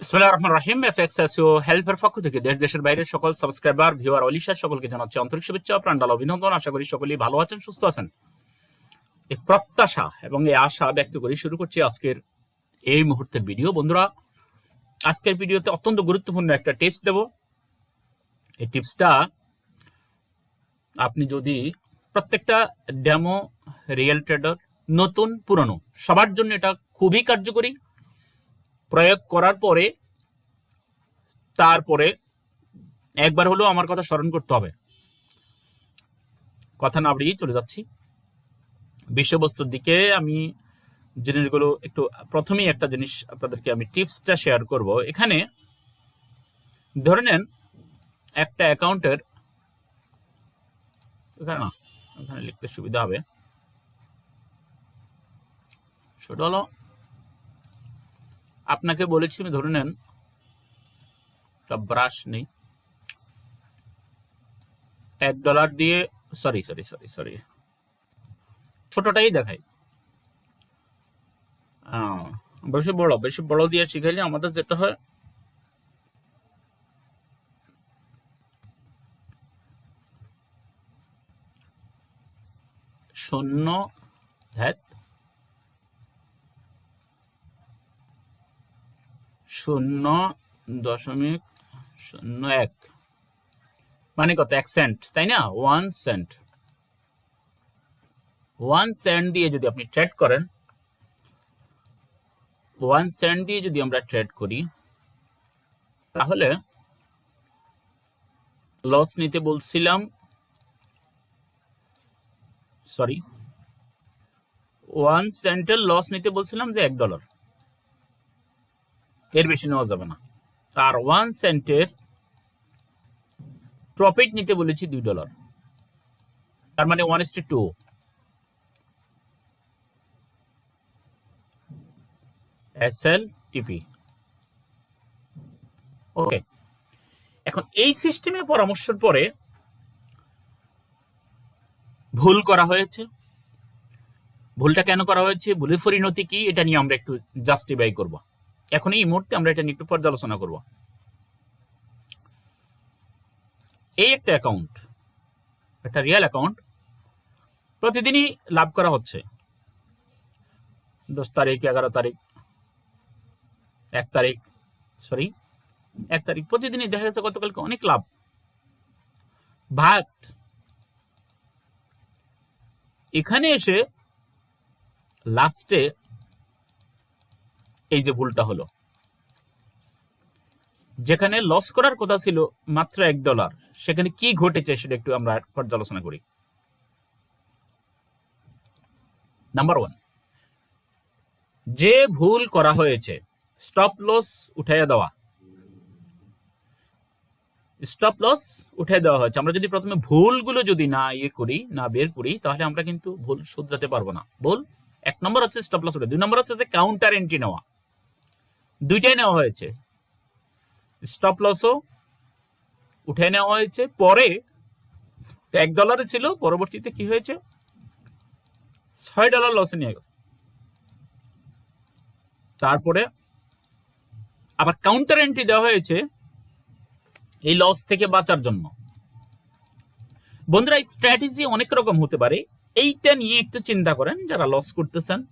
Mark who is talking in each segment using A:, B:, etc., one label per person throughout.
A: বিসমিল্লাহির রহমানির রহিম FX SEO হেল্পের পক্ষ থেকে দেশ, দেশের বাইরের সকল সাবস্ক্রাইবার ভিউয়ার অলিশার সকলকে জানাচ্ছি আন্তরিক শুভেচ্ছা প্রাণডাল অভিনন্দন। আশা করি সকলেই ভালো আছেন, সুস্থ আছেন। এই প্রত্যাশা এবং এই আশা ব্যক্ত করি শুরু করছি আজকের এই মুহূর্তের ভিডিও বন্ধুরা, আজকের ভিডিওতে অত্যন্ত গুরুত্বপূর্ণ একটা টিপস দেব। এই টিপসটা আপনি যদি প্রত্যেকটা ডেমো রিয়েল ট্রেডার নতুন, পুরনো, সবার জন্য এটা খুবই কার্যকরী। প্রয়োগ করার পরে তারপরে একবার হলেও আমার কথা স্মরণ করতে হবে। কথা না বাড়িয়ে চলে যাচ্ছি। বিষয়বস্তুর দিকে আমি জিনিসগুলো একটু, প্রথমেই একটা জিনিস আপনাদেরকে আমি টিপসটা শেয়ার করব। এখানে ধরে নেন একটা অ্যাকাউন্টের, এখানে এখানে লিখতে সুবিধা হবে। সেটা হলো আপনাকে বলেছি আমি ধরে নেন ব্রাশ নেই। এক ডলার দিয়ে সরি সরি সরি সরি ছোটটাই দেখাই। বেশি বড় বেশি বড় দিয়ে শিখাইলে আমাদের যেটা হয়, শূন্য ধ্যাত শূন্য দশমিক শূন্য এক। মানে কত? এক সেন্ট তাই না? ওয়ান সেন্ট ওয়ান সেন্ট দিয়ে যদি আপনি ট্রেড করেন ওয়ান সেন্ট দিয়ে যদি আমরা ট্রেড করি, তাহলে লস নিতে বলছিলাম সরি ওয়ান সেন্টের লস নিতে বলছিলাম যে এক ডলার এর বেশি নেওয়া যাবে না। আর ওয়ান সেন্টের প্রফিট নিতে বলেছি দুই ডলার তার মানে one is two S L TP okay এখন এই সিস্টেমে পরামর্শের পরে ভুল করা হয়েছে। ভুলটা কেন করা হয়েছে? ভুলের পরিণতি কি? এটা নিয়ে আমরা একটু জাস্টিফাই করব। এখন এই মুহূর্তে আমরা এটা নিয়ে একটু পর্যালোচনা করব। এই একটা অ্যাকাউন্ট একটা রিয়েল অ্যাকাউন্ট প্রতিদিনই লাভ করা হচ্ছে। দশ তারিখ, এগারো তারিখ, এক তারিখ সরি এক তারিখ প্রতিদিনই দেখা যাচ্ছে গতকালকে অনেক লাভ। বাট এখানে এসে লাস্টে এই যে ভুলটা হলো। যেখানে লস করার কথা ছিল মাত্র এক ডলার সেখানে কি ঘটেছে সেটা একটু আমরা পর্যালোচনা করি। নাম্বার ওয়ান যে ভুল করা হয়েছে স্টপ লস উঠাইয়া দেওয়া। স্টপ লস উঠে দেওয়া হয়েছে। আমরা যদি প্রথমে ভুলগুলো যদি না ইয়ে করি, না বের করি, তাহলে আমরা কিন্তু ভুল শুধরাতে পারব না। ভুল? এক নম্বর হচ্ছে স্টপ লস উঠে দুই নম্বর হচ্ছে যে কাউন্টার এন্ট্রি নেওয়া। দুইটাই নেওয়া হয়েছে। স্টপ লসও উঠে নেওয়া হয়েছে। পরে এক ডলারে ছিল, পরবর্তীতে কি হয়েছে? ছয় ডলার লসে নিয়ে গেছে। তারপরে আবার কাউন্টার এন্ট্রি দেওয়া হয়েছে এই লস থেকে বাঁচার জন্য। বন্ধুরা স্ট্র্যাটেজি অনেক রকম হতে পারে। এইটা নিয়ে একটু চিন্তা করেন যারা লস করতেছেন।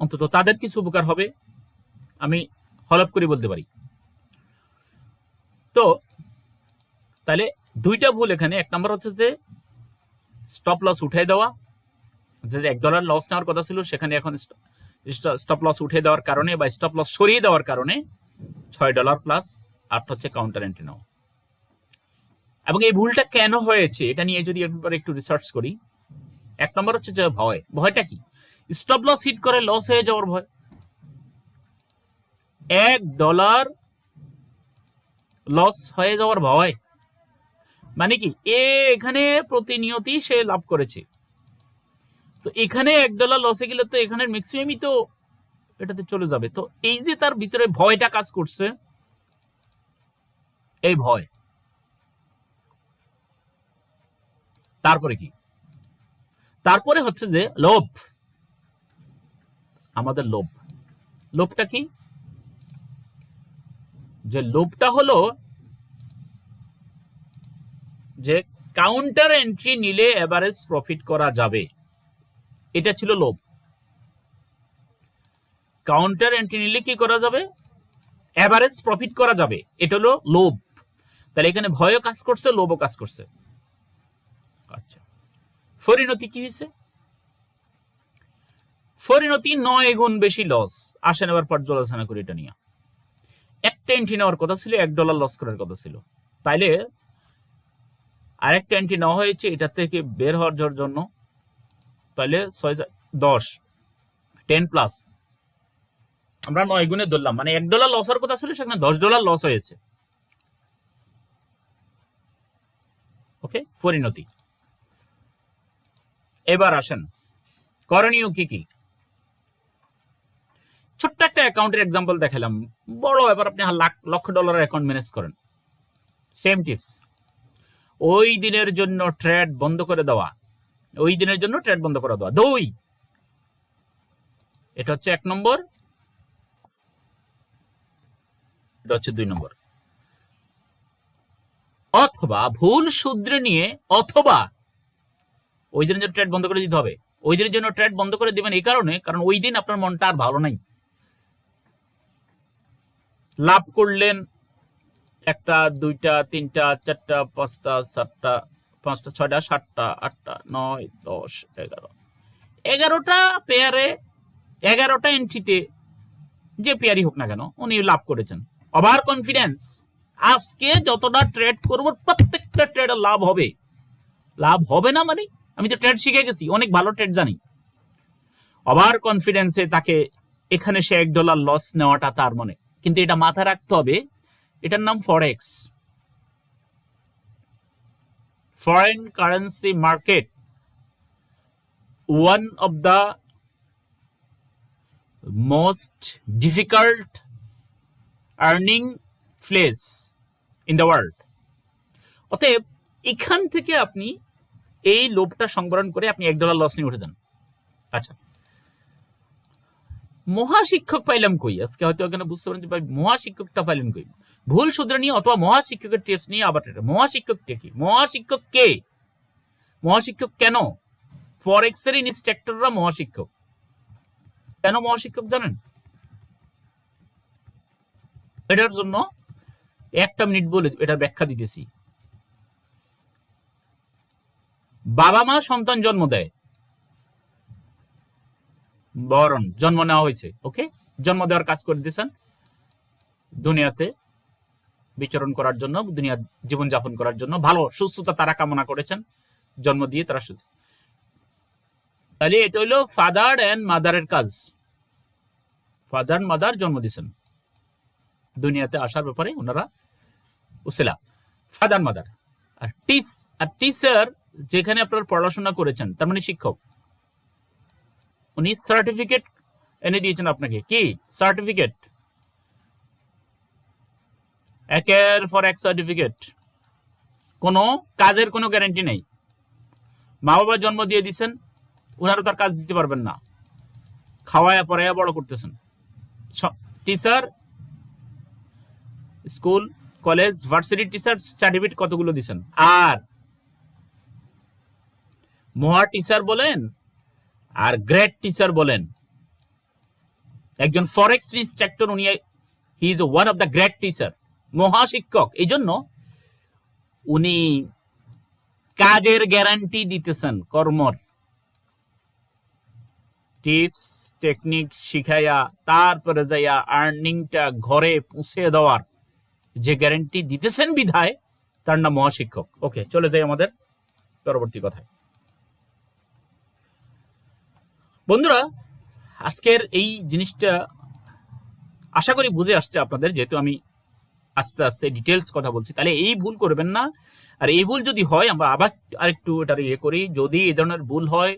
A: অন্তত তাদের কিছু উপকার হবে। আমি হলপ করে বলতে পারি। তো, তাহলে দুইটা ভুল এখানে। এক নম্বর হচ্ছে যে স্টপ লস উঠে দেওয়া। যে এক ডলার লস নেওয়ার কথা ছিল, সেখানে এখন স্টপ লস উঠে দেওয়ার কারণে বা স্টপ লস সরিয়ে দেওয়ার কারণে ছয় ডলার প্লাস আট হচ্ছে কাউন্টার এন্ট্রি নেওয়া। এবং এই ভুলটা কেন হয়েছে, এটা নিয়ে যদি একবার একটু রিসার্চ করি, এক নম্বর হচ্ছে যে ভয়। ভয়টা কি? স্টপ লস হিট করে লস হয়ে যাওয়ার ভয়। এক ডলার লস হয়ে যাওয়ার ভয়। মানে কি? এ এখানে প্রতিনিয়তই সে লাভ করেছে। তো এখানে এক ডলার লসে গেলে তো এখানে ম্যাক্সিমামই তো এটাতে চলে যাবে। তো এই যে তার ভিতরে ভয়টা কাজ করছে, এই ভয়। তারপরে কি? তারপরে হচ্ছে যে লোভ। আমাদের লোভ। লোভটা কি? যে লোভটা হলো যে কাউন্টার এন্ট্রি নিলে এভারেজ প্রফিট করা যাবে। এটা ছিল লোভ কাউন্টার এন্ট্রি নিলে কি করা যাবে? এভারেজ প্রফিট করা যাবে। এটা হলো লোভ তাহলে এখানে ভয়ও কাজ করছে লোভও কাজ করছে। আচ্ছা। পরিণতি কি হয়েছে? পরিণতি নয় গুণ বেশি লস আসেন এবার পর্যালোচনা করি এটা নিয়ে। একটা এন্ট্রি নেওয়ার কথা ছিল, এক ডলার লস করার কথা ছিল। তাইলে আরেকটা এন্ট্রি নেওয়া হয়েছে, এটা থেকে বের হওয়ার জন্য- তাহলে ছয় দশ টেন প্লাস আমরা নয় গুণে ধরলাম মানে এক ডলার লস হওয়ার কথা ছিল, সেখানে দশ ডলার লস হয়েছে। ওকে, পরিণতি। এবার আসেন, করণীয় কি কি? ছোট্ট একটা অ্যাকাউন্টের এক্সাম্পল দেখালাম। বড় এবার আপনি লাখ লক্ষ ডলারের অ্যাকাউন্ট ম্যানেজ করেন। সেম টিপস ওই দিনের জন্য ট্রেড বন্ধ করে দেওয়া। ওই দিনের জন্য ট্রেড বন্ধ করে দেওয়া। দুই। এটা হচ্ছে এক নম্বর। এটা হচ্ছে দুই নম্বর। অথবা ভুল শুধরে নিয়ে অথবা ওই দিনের জন্য ট্রেড বন্ধ করে দিতে হবে। ওই দিনের জন্য ট্রেড বন্ধ করে দিবেন এই কারণে, কারণ ওই দিন আপনার মনটা আর ভালো নাই। লাভ করলেন একটা, দুইটা, তিনটা, চারটা, পাঁচটা, সাতটা, পাঁচটা, ছয়টা, সাতটা, আটটা, নয়, দশ, এগারো। এগারোটা পেয়ারে, এগারোটা এন্ট্রিতে যে পেয়ারই হোক না কেন, উনি লাভ করেছেন। ওভার কনফিডেন্স আজকে যতটা ট্রেড করব, প্রত্যেকটা ট্রেডে লাভ হবে। লাভ হবে না মানে? আমি তো ট্রেড শিখে গেছি, অনেক ভালো ট্রেড জানি। ওভার কনফিডেন্সে তাকে এখানে সে এক ডলার লস নেওয়াটা তার মনে। কিন্তু এটা মাথায় রাখতে হবে, এটার নাম forex foreign currency market one of the most difficult earning place in the world অতএব, এখান থেকে আপনি এই লোভটা সংবরণ করে আপনি এক ডলার লস নিয়ে উঠে যান। আচ্ছা মহাশিক্ষক পাইলাম কই? আজকে হয়তো এখানে বুঝতে পারেন যে ভাই মহাশিক্ষকটা পাইলেন কই? ভুল শুধরে নিয়ে অথবা মহাশিক্ষকের টিপস নিয়ে আবার এটা মহাশিক্ষকটা কি? মহাশিক্ষক কে মহাশিক্ষক কেন? ফরেক্স এর ইনস্ট্রাক্টররা মহাশিক্ষক। কেন মহাশিক্ষক জানেন? এটার জন্য একটা মিনিট বলে এটার ব্যাখ্যা দিতেছি। বাবা মা সন্তান জন্ম দেয়। বরণ, জন্ম নেওয়া হয়েছে ওকে জন্ম দেওয়ার কাজ করে দিয়েছেন। দুনিয়াতে বিচরণ করার জন্য, দুনিয়া জীবন যাপন করার জন্য ভালো, সুস্থতা তারা কামনা করেছেন, জন্ম দিয়ে তারা সুস্থ। তাহলে এটা হইল ফাদার অ্যান্ড মাদারের কাজ। ফাদার মাদার জন্ম দিয়েছেন। দুনিয়াতে আসার ব্যাপারে ওনারা উসেলা। ফাদার মাদার আর টিস আর টিচার যেখানে আপনার পড়াশোনা করেছেন, তার মানে শিক্ষক। উনি সার্টিফিকেট এনে দিয়েছেন আপনাকে। কি? সার্টিফিকেট একের ফর এক সার্টিফিকেট কোনো কাজের কোনো গ্যারেন্টি নেই। মা বাবা জন্ম দিয়ে দিছেন ওনারও তার কাজ দিতে পারবেন না। খাওয়ায়া পড়ায়া বড় করতেছেন। Teacher school college varsity teacher certificate কতগুলো দিছেন? আর মহা টিচার বলেন আর গ্রেট টিচার বলেন, একজন ফরেক্স ইনস্ট্রাক্টর, উনি he is one of the great teacher মহা শিক্ষক এই জন্য উনি কাজের গ্যারান্টি দিতেছেন, কর্মর। টিপস, টেকনিক শিখাইয়া, তারপরে যাইয়া আর্নিংটা ঘরে পৌঁছে দেওয়ার যে গ্যারান্টি দিতেছেন বিধায়, তার নাম মহাশিক্ষক। ওকে, চলে যাই আমাদের পরবর্তী কথায়। বন্ধুরা, আজকের এই জিনিসটা আশা করি বুঝে আসছে আপনাদের, যেহেতু আমি আস্তে আস্তে ডিটেলস কথা বলছি। তাহলে এই ভুল করবেন না। আর এই ভুল যদি হয়, আমরা আবার আরেকটু এটার ইয়ে করি। যদি এই ধরনের ভুল হয়,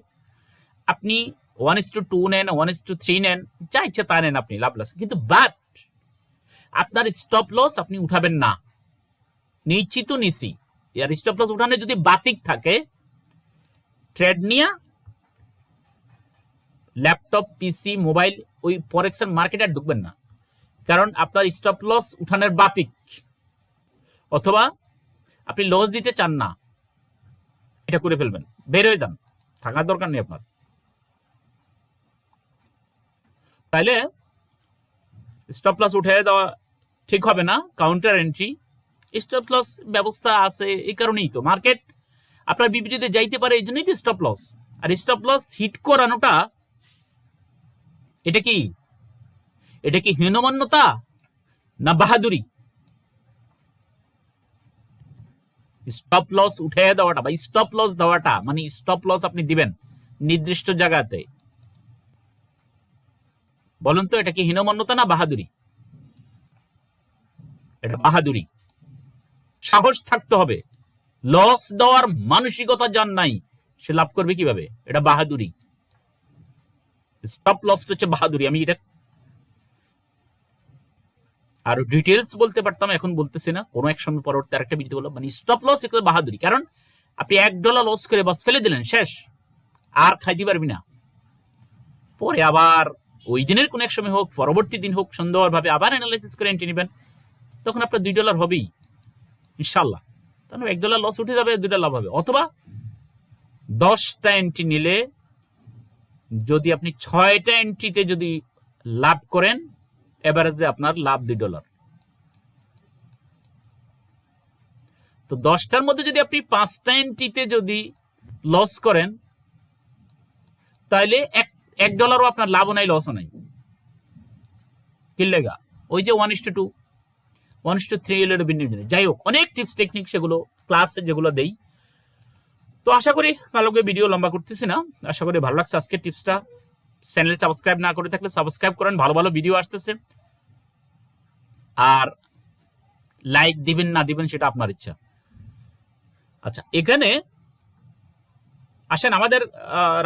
A: আপনি ওয়ান ইস টু টু নেন ওয়ান ইস টু থ্রি নেন, যা ইচ্ছে তা নেন আপনি লাভ লস কিন্তু বাট আপনার স্টপ লস আপনি উঠাবেন না। নিশ্চিত নিছি। আর স্টপ লস উঠানে যদি বাতিক থাকে ট্রেড নিয়া ল্যাপটপ পিসি মোবাইল ওই ফরেক্সের মার্কেটে আর ঢুকবেন না। কারণ আপনার স্টপ লস উঠানের বাতিক। অথবা আপনি লস দিতে চান না, এটা করে ফেলবেন। বের হয়ে যান। থাকার দরকার নেই আপনার। তাইলে স্টপ লস উঠে দেওয়া ঠিক হবে না। কাউন্টার এন্ট্রি স্টপ লস ব্যবস্থা আছে, এই কারণেই তো। মার্কেট আপনার বিপরীতে যাইতে পারে, এই জন্যই তো স্টপ লস আর স্টপ লস হিট করানোটা এটা কি? এটা কি হীনমান্যতা না বাহাদুরি? স্টপ লস উঠে দেওয়াটা বা স্টপ লস দেওয়াটা মানে স্টপ লস আপনি দিবেন নির্দিষ্ট জায়গাতে। বলুন তো, এটা কি হীনমান্যতা না বাহাদুরি? এটা বাহাদুরি। সাহস থাকতে হবে। লস দেওয়ার মানসিকতা যার নাই, সে লাভ করবে কীভাবে? এটা বাহাদুরি। স্টপ লস হচ্ছে বাহাদুরি, আমি এটা আর ডিটেলস বলতে পারতাম, এখন বলতেছি না, কোনো এক সময় পরবর্তী আরেকটা ভিডিও বললাম মানে স্টপ লস একটা বাহাদুরি, কারণ আপনি এক ডলার লস করে বাস ফেলে দিলেন, শেষ, আর খাইতে পারবি না। পরে আবার ওই দিনের কোন এক সময় হোক, পরবর্তী দিন হোক, সুন্দরভাবে আবার অ্যানালাইসিস করে এন্ট্রি নেবেন, তখন আপনার দুই ডলার হবেই ইনশাল্লাহ তাহলে এক ডলার লস উঠে যাবে দুইটা লাভ হবে, অথবা দশটা এন্ট্রি নিলে যদি আপনি ছয়টা এন্ট্রিতে যদি লাভ করেন এভারেজে আপনার লাভ দুই ডলার তো দশটার মধ্যে যদি আপনি পাঁচটা এন্ট্রিতে যদি লস করেন তাহলে এক এক ডলারও আপনার লাভও নাই লসও নাই। কিনলেগা ওই যে one is two two one is two three এলের বিনিয়োগ যাই হোক, অনেক টিপস টেকনিক সেগুলো ক্লাসে যেগুলো দেই তো আশা করি ভালো করে ভিডিও লম্বা করতেছি না। আশা করি ভালো লাগছে আজকে টিপসটা চ্যানেল সাবস্ক্রাইব না করে থাকলে সাবস্ক্রাইব করেন, ভালো ভালো ভিডিও আসতেছে। আর লাইক দিবেন, না দিবেন সেটা আপনার ইচ্ছা। আচ্ছা এখানে আসেন, আমাদের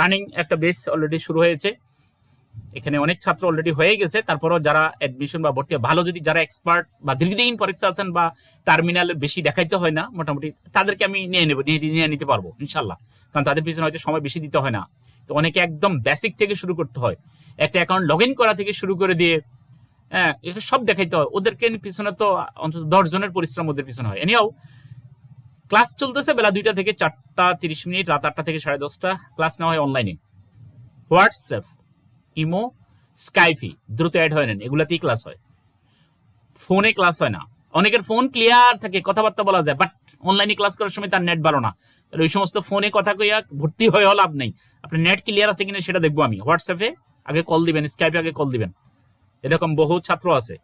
A: রানিং একটা বেস অলরেডি শুরু হয়েছে। এখানে অনেক ছাত্র অলরেডি হয়ে গেছে, তারপরও যারা অ্যাডমিশন বা ভর্তি ভালো যদি যারা এক্সপার্ট বা দীর্ঘদিন পরীক্ষা আছেন বা টার্মিনালে বেশি দেখাইতে হয় না, মোটামুটি তাদেরকে আমি নিয়ে নেব, নিয়ে নিতে পারব, ইনশাল্লাহ। কারণ তাদের পিছনে হয়তো সময় বেশি দিতে হয় না। তো অনেকে একদম বেসিক থেকে শুরু করতে হয়। একটা অ্যাকাউন্ট লগ করা থেকে শুরু করে দিয়ে হ্যাঁ সব দেখাইতে হয়। ওদেরকে পিছনে তো অন্তত দশ জনের পরিশ্রম ওদের পিছনে হয়। এনিয়াও ক্লাস চলতেছে বেলা দুইটা থেকে চারটা তিরিশ মিনিট, রাত আটটা থেকে সাড়ে দশটা। ক্লাস নেওয়া হয় অনলাইনে হোয়াটসঅ্যাপ। ইমো, স্কাইফি, দ্রুত অ্যাড হয়ে নেন, এগুলাতেই ক্লাস হয়। ফোনে ক্লাস হয় না। অনেকের ফোন ক্লিয়ার থাকে, কথাবার্তা বলা যায় বাট অনলাইনে ক্লাস করার সময় তার নেট ভালো না। তাহলে ওই সমস্ত ফোনে কথা কইয়া ভর্তি হয়ে লাভ নেই। আপনার নেট ক্লিয়ার আছে কিনা সেটা দেখব আমি। হোয়াটসঅ্যাপে আগে কল দিবেন স্কাইপে আগে কল দিবেন। এরকম বহু ছাত্র আছে।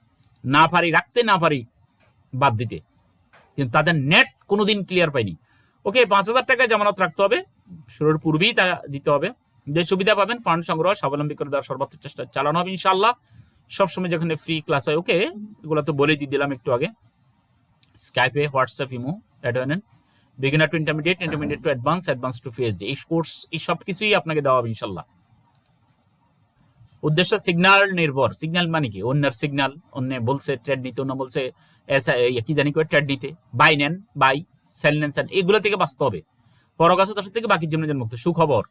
A: না পারি, রাখতে না পারি, বাদ দিতে। কিন্তু তাদের নেট কোনোদিন ক্লিয়ার পায়নি ওকে পাঁচ হাজার টাকা জামানত রাখতে হবে। শুরুর পূর্বেই তা দিতে হবে। যে সুবিধা পাবেন ফান্ড সংগ্রহ, স্বাবলম্বী করে দেওয়ার সর্বোচ্চ চেষ্টা চালানো হবে ইনশাল্লাহ সবসময় যেখানে ফ্রি ক্লাস হয় ওকে এগুলো তো বলে দিয়ে দিলাম একটু আগে। স্কাইপে WhatsApp imo অ্যাডওয়ানেন beginner to intermediate intermediate to advance advance to PhD এই কোর্স এই সব কিছুই আপনাকে দেওয়া হবে ইনশাল্লাহ উদ্দেশ্য সিগন্যাল নির্ভর। সিগন্যাল মানে কি? অন্যের সিগন্যাল অন্য বলছে ট্রেড নিতে অন্য বলছে কি জানি করে ট্রেড নিতে বাই নেন বাই সেল নেন সেল এগুলো থেকে বাঁচতে হবে। পরগাছ দশ থেকে বাকির জন্য মুক্ত সুখবর।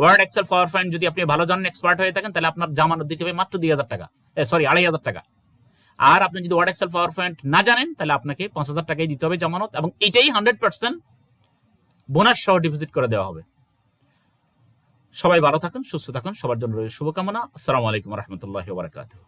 A: ওয়ার্ড এক্সেল পাওয়ার পয়েন্ট যদি আপনি ভালো জানেন এক্সপার্ট হয়ে থাকেন, তাহলে আপনার জামানত দিতে হবে মাত্র দুই হাজার টাকা। সরি আড়াই হাজার টাকা। আর আপনি যদি ওয়ার্ড এক্সেল পাওয়ার পয়েন্ট না জানেন, তাহলে আপনাকে পাঁচ হাজার টাকাই দিতে হবে জামানত, এবং এটাই হান্ড্রেড পার্সেন্ট বোনাস সহ ডিপোজিট করে দেওয়া হবে। সবাই ভালো থাকুন, সুস্থ থাকুন, সবার জন্য শুভকামনা। আসসালামু আলাইকুম রহমতুল্লাহ বারকাতুহ।